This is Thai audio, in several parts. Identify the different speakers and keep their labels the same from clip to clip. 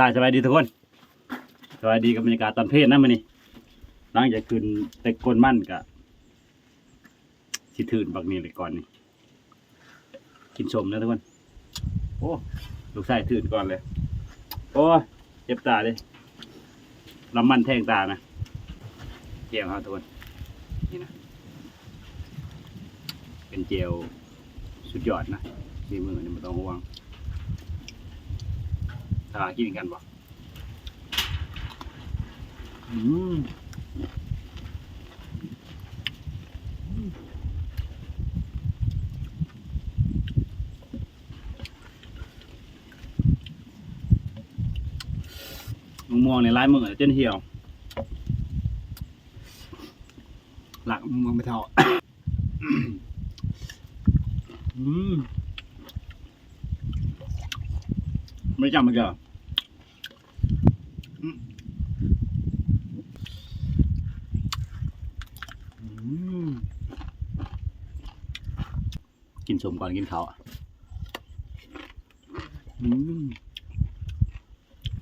Speaker 1: ทายสบายดีทุกคนสบายดีกับบรรยากาศตอนเพลนะมันนี่หลังจากคืนแต่กลมั่นกะสิถืนบักนี่เลยก่อนนี่กินชมนะทุกคน โอ้ลูกชายถืนก่อนเลย โอ้เจ็บตาเลยลำมันแทงตานะเจียวครับทุกคนนี่นะเป็นเจลสุดยอดนะสีมือนี่ไม่ต้องห่วง ถ้ากินกันบ่อืมมะม่วงในลายมือจนเหี่ยว หลักมะม่วงไม่เท่า อืม ไม่จำมันก็อืมอืมกินสมก่อนกินเขา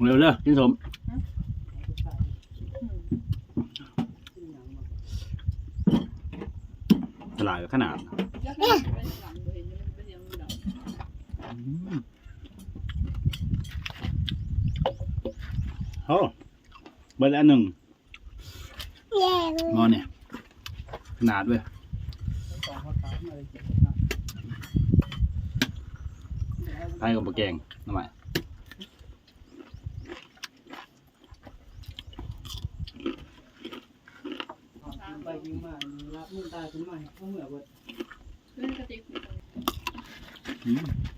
Speaker 1: เร็วเลยกินสมตลาดขนาด อืมโอ้ เบิร์ดอันหนึ่ง
Speaker 2: แย่
Speaker 1: หมอเนี่ยขนาดเว้ยไทยกับปลาแกงทำไม
Speaker 3: ไปยิงมารับมือตาขึ้นมาเอาเหมือเบิด
Speaker 1: อืมอืม
Speaker 2: ไม่มัน
Speaker 1: อืมนั่นมั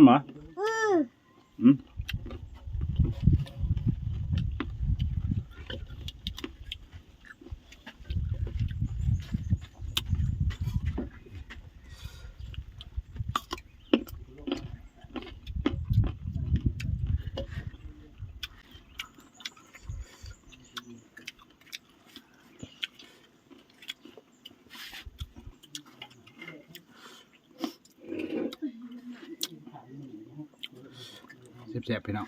Speaker 1: นเหรอ
Speaker 2: อืม
Speaker 1: อื แซ่บๆพี่น้อง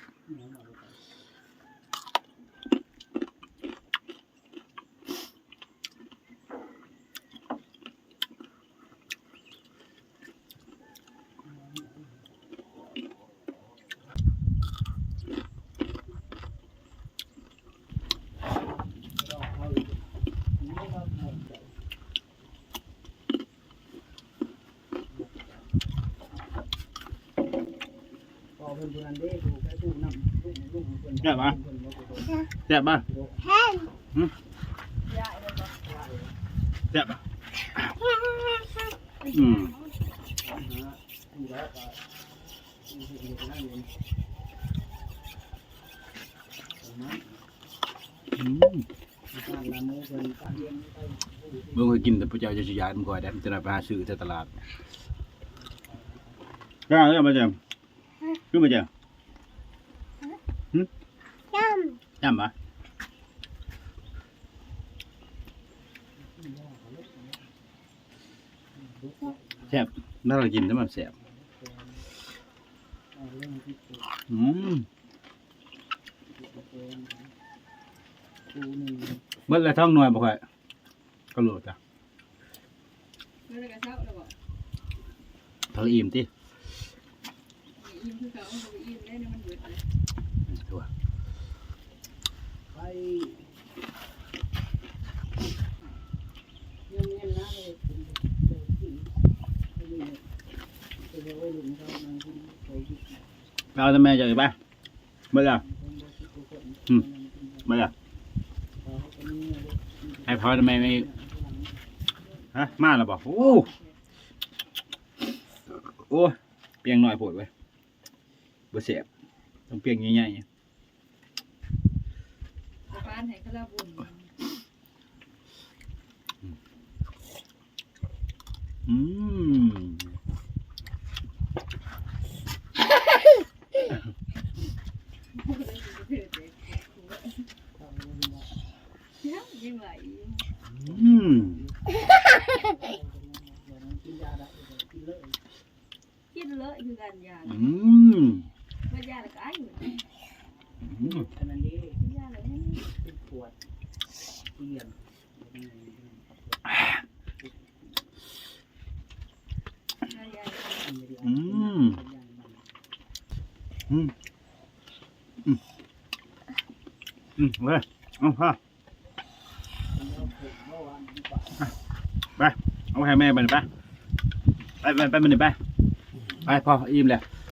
Speaker 3: อเพิ่นผู้นั้นเด้ดูไปดูน้ำลูกลูกเพิ่น
Speaker 1: แซ่บปะแซ่บป่ะ
Speaker 2: แห้ง
Speaker 1: แซ่บป่ะอืม
Speaker 3: ดูแล้วก็ดูดูนั่นเอง
Speaker 1: อืม
Speaker 3: การละมือเพิ่นการเลี้ยงไป
Speaker 1: เมื่อเคยกินแต่พระเจ้าจะชยายมันก่อยได้มันจะได้ไปหาซื้อที่ตลาดก็เรื่องมาเจ มขึ้นมาเจม
Speaker 2: ย่
Speaker 1: จำปะแซ่บน่าเรากินแล้วมันแซ่บ
Speaker 3: เรื่องที่ตัว
Speaker 1: อืม
Speaker 3: กูนี่
Speaker 1: เมื่อไรท้องหน่วยบ่ค่อยก็โหลดจ้ะทะเลอิ่มติ ตัว
Speaker 3: ไปเงี้ยๆนะเลยเป็นตัวที่ไม่ได้เป็นวัยรุ่นเขานั่งกินไปกิน
Speaker 1: เอาแม่เจอไปเมื่อไรเมื่อไรไอ้พอทำไมไม่ฮะมาแล้วบอกโอ้โอ้เปียงหน่อยโผดไว้ย บ่แสบต้องเปียกใหญ่ๆ
Speaker 4: บ้านให้กระบุญ
Speaker 1: อืมอื
Speaker 3: ม
Speaker 4: กินเล
Speaker 1: อะคือกัน
Speaker 3: อ
Speaker 1: ย่างอืม อัน
Speaker 4: นี้ขึ้นขวดขึ้น
Speaker 1: เก
Speaker 3: ลืมอืมอืมอืมเว้ยเอาฮะไปเอาให้แม่ไปไปไปไปไปไปไปพออิ่มแล้ว